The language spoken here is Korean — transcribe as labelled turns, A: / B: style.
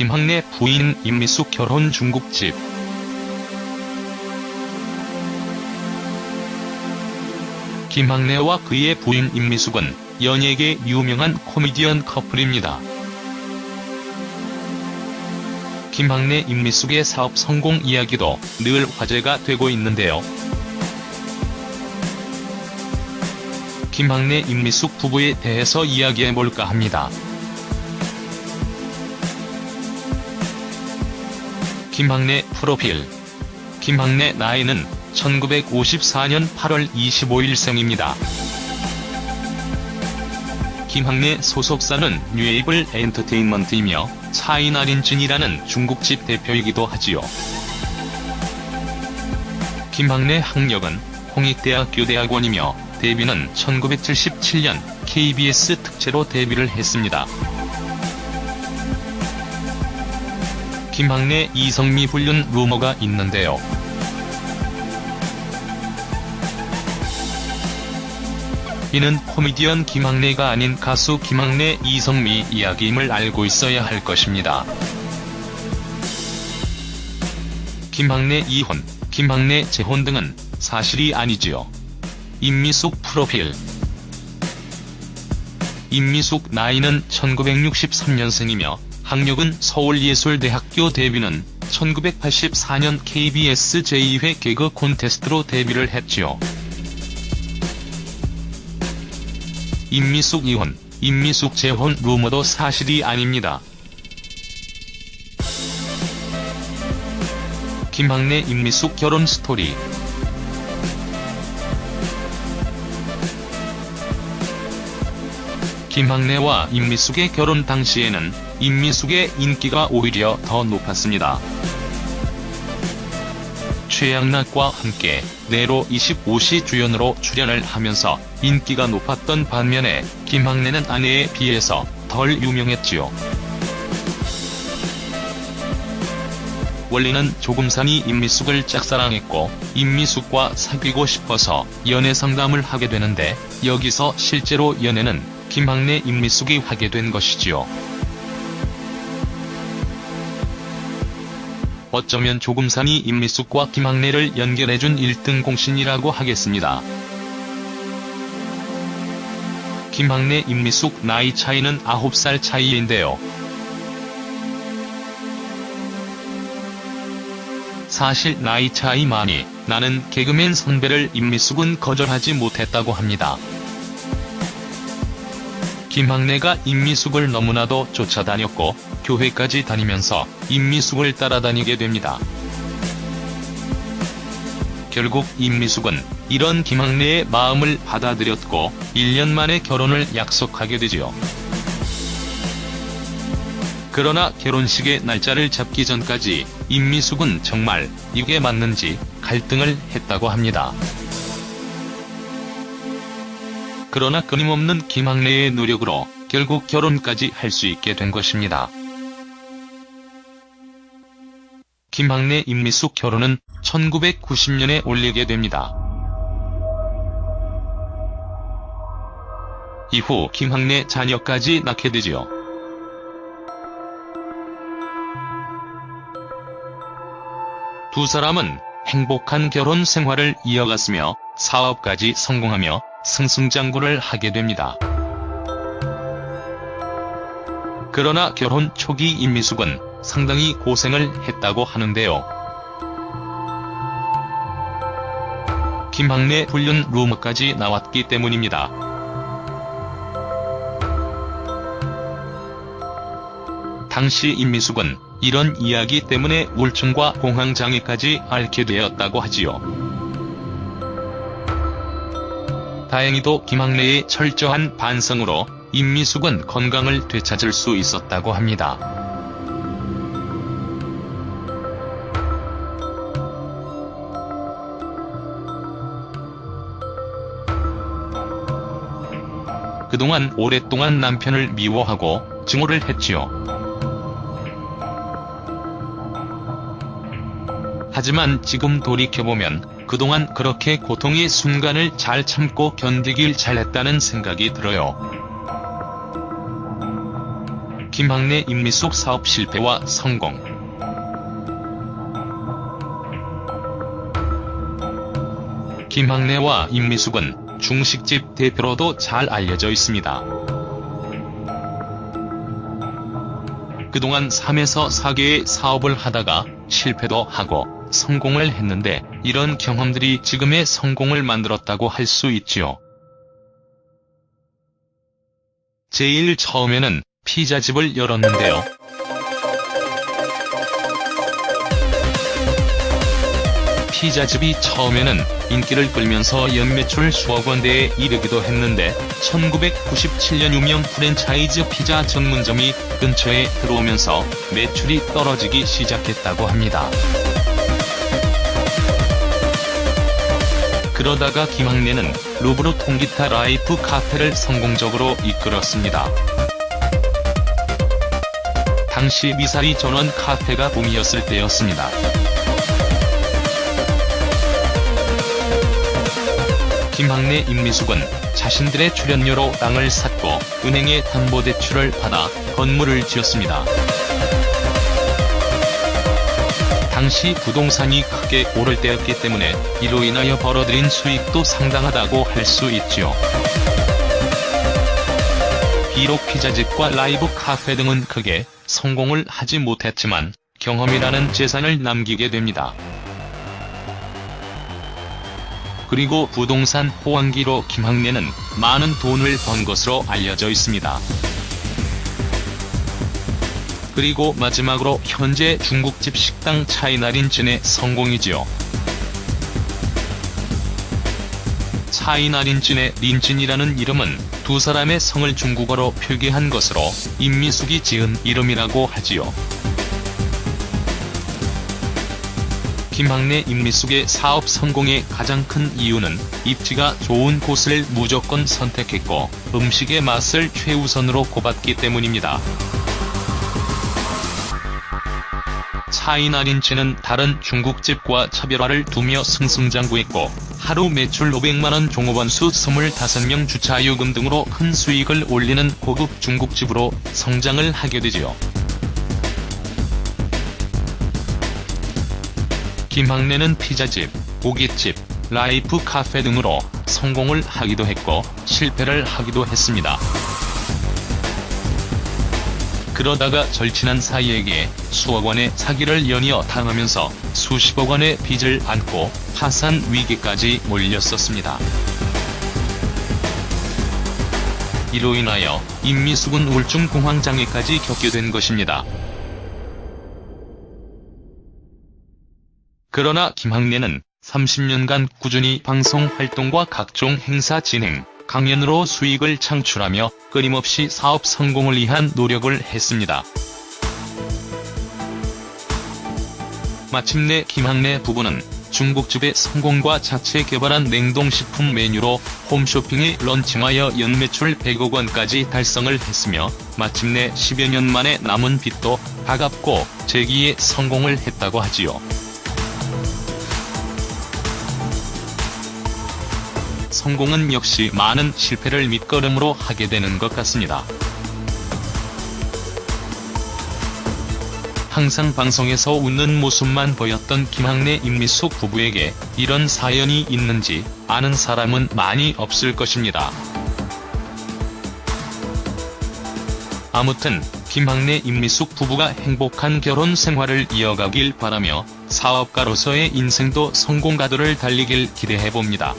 A: 김학래 부인 임미숙 결혼 중국집. 김학래와 그의 부인 임미숙은 연예계 유명한 코미디언 커플입니다. 김학래 임미숙의 사업 성공 이야기도 늘 화제가 되고 있는데요. 김학래 임미숙 부부에 대해서 이야기해볼까 합니다. 김학래 프로필 김학래 나이는 1954년 8월 25일 생입니다. 김학래 소속사는 뉴에이블 엔터테인먼트이며 차이나린진이라는 중국집 대표이기도 하지요. 김학래 학력은 홍익대학교 대학원이며 데뷔는 1977년 KBS 특채로 데뷔를 했습니다. 김학래 이성미 불륜 루머가 있는데요. 이는 코미디언 김학래가 아닌 가수 김학래 이성미 이야기임을 알고 있어야 할 것입니다. 김학래 이혼, 김학래 재혼 등은 사실이 아니지요. 임미숙 프로필 임미숙 나이는 1963년생이며 학력은 서울예술대학교 데뷔는 1984년 KBS 제2회 개그 콘테스트로 데뷔를 했지요. 임미숙 이혼, 임미숙 재혼 루머도 사실이 아닙니다. 김학래 임미숙 결혼 스토리 김학래와 임미숙의 결혼 당시에는 임미숙의 인기가 오히려 더 높았습니다. 최양락과 함께 내로 25시 주연으로 출연을 하면서 인기가 높았던 반면에 김학래는 아내에 비해서 덜 유명했지요. 원래는 조금산이 임미숙을 짝사랑했고 임미숙과 사귀고 싶어서 연애 상담을 하게 되는데 여기서 실제로 연애는 김학래 임미숙이 하게 된 것이지요. 어쩌면 조금산이 임미숙과 김학래를 연결해준 1등 공신이라고 하겠습니다. 김학래 임미숙 나이 차이는 9살 차이인데요. 사실 나이 차이 많이 나는 개그맨 선배를 임미숙은 거절하지 못했다고 합니다. 김학래가 임미숙을 너무나도 쫓아다녔고 교회까지 다니면서 임미숙을 따라다니게 됩니다. 결국 임미숙은 이런 김학래의 마음을 받아들였고 1년 만에 결혼을 약속하게 되지요. 그러나 결혼식의 날짜를 잡기 전까지 임미숙은 정말 이게 맞는지 갈등을 했다고 합니다. 그러나 끊임없는 김학래의 노력으로 결국 결혼까지 할 수 있게 된 것입니다. 김학래 임미숙 결혼은 1990년에 올리게 됩니다. 이후 김학래 자녀까지 낳게 되지요. 두 사람은 행복한 결혼 생활을 이어갔으며 사업까지 성공하며 승승장구를 하게 됩니다. 그러나 결혼 초기 임미숙은 상당히 고생을 했다고 하는데요. 김학래 불륜 루머까지 나왔기 때문입니다. 당시 임미숙은 이런 이야기 때문에 우울증과 공황장애까지 앓게 되었다고 하지요. 다행히도 김학래의 철저한 반성으로 임미숙은 건강을 되찾을 수 있었다고 합니다. 그동안 오랫동안 남편을 미워하고 증오를 했지요. 하지만 지금 돌이켜보면 그동안 그렇게 고통의 순간을 잘 참고 견디길 잘했다는 생각이 들어요. 김학래 임미숙 사업 실패와 성공. 김학래와 임미숙은 중식집 대표로도 잘 알려져 있습니다. 그동안 3에서 4개의 사업을 하다가 실패도 하고 성공을 했는데 이런 경험들이 지금의 성공을 만들었다고 할 수 있지요. 제일 처음에는 피자집을 열었는데요. 피자집이 처음에는 인기를 끌면서 연매출 수억 원대에 이르기도 했는데 1997년 유명 프랜차이즈 피자 전문점이 근처에 들어오면서 매출이 떨어지기 시작했다고 합니다. 그러다가 김학래는 루브르 통기타 라이프 카페를 성공적으로 이끌었습니다. 당시 미사리 전원 카페가 붐이었을 때였습니다. 김학래 임미숙은 자신들의 출연료로 땅을 샀고 은행에 담보대출을 받아 건물을 지었습니다. 당시 부동산이 크게 오를 때였기 때문에 이로 인하여 벌어들인 수익도 상당하다고 할 수 있지요. 비록 피자집과 라이브 카페 등은 크게 성공을 하지 못했지만 경험이라는 재산을 남기게 됩니다. 그리고 부동산 호황기로 김학래는 많은 돈을 번 것으로 알려져 있습니다. 그리고 마지막으로 현재 중국집 식당 차이나린진의 성공이지요. 차이나 린진의 린진이라는 이름은 두 사람의 성을 중국어로 표기한 것으로 임미숙이 지은 이름이라고 하지요. 김학래 임미숙의 사업 성공의 가장 큰 이유는 입지가 좋은 곳을 무조건 선택했고 음식의 맛을 최우선으로 꼽았기 때문입니다. 차이나 린치는 다른 중국집과 차별화를 두며 승승장구했고 하루 매출 500만원 종업원수 25명 주차요금 등으로 큰 수익을 올리는 고급 중국집으로 성장을 하게 되지요. 김학래는 피자집, 고깃집, 라이프 카페 등으로 성공을 하기도 했고 실패를 하기도 했습니다. 그러다가 절친한 사이에게 수억 원의 사기를 연이어 당하면서 수십억 원의 빚을 안고 파산 위기까지 몰렸었습니다. 이로 인하여 임미숙은 우울증 공황장애까지 겪게 된 것입니다. 그러나 김학래는 30년간 꾸준히 방송 활동과 각종 행사 진행, 강연으로 수익을 창출하며 끊임없이 사업 성공을 위한 노력을 했습니다. 마침내 김학래 부부는 중국집의 성공과 자체 개발한 냉동식품 메뉴로 홈쇼핑이 런칭하여 연매출 100억 원까지 달성을 했으며 마침내 10여 년 만에 남은 빚도 다 갚고 재기에 성공을 했다고 하지요. 성공은 역시 많은 실패를 밑거름으로 하게 되는 것 같습니다. 항상 방송에서 웃는 모습만 보였던 김학래 임미숙 부부에게 이런 사연이 있는지 아는 사람은 많이 없을 것입니다. 아무튼 김학래 임미숙 부부가 행복한 결혼 생활을 이어가길 바라며 사업가로서의 인생도 성공가도를 달리길 기대해봅니다.